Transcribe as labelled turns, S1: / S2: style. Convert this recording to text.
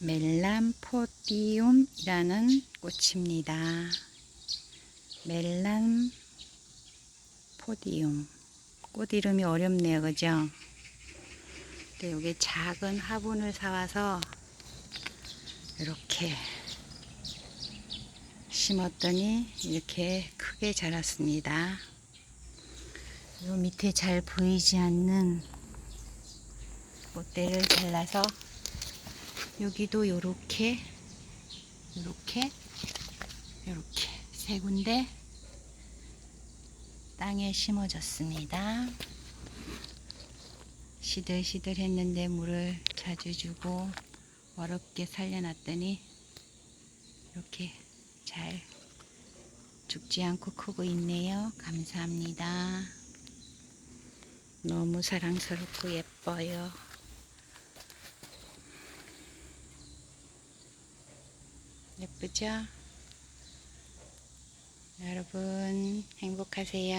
S1: 멜란포디움이라는 꽃입니다. 멜란포디움. 꽃 이름이 어렵네요. 그죠? 근데 여기 작은 화분을 사와서 이렇게 심었더니 이렇게 크게 자랐습니다. 요 밑에 잘 보이지 않는 꽃대를 잘라서 여기도 요렇게 요렇게 요렇게 세 군데 땅에 심어졌습니다. 시들시들 했는데 물을 자주 주고 어렵게 살려놨더니 이렇게 잘 죽지 않고 크고 있네요. 감사합니다. 너무 사랑스럽고 예뻐요. 예쁘죠? 여러분 행복하세요.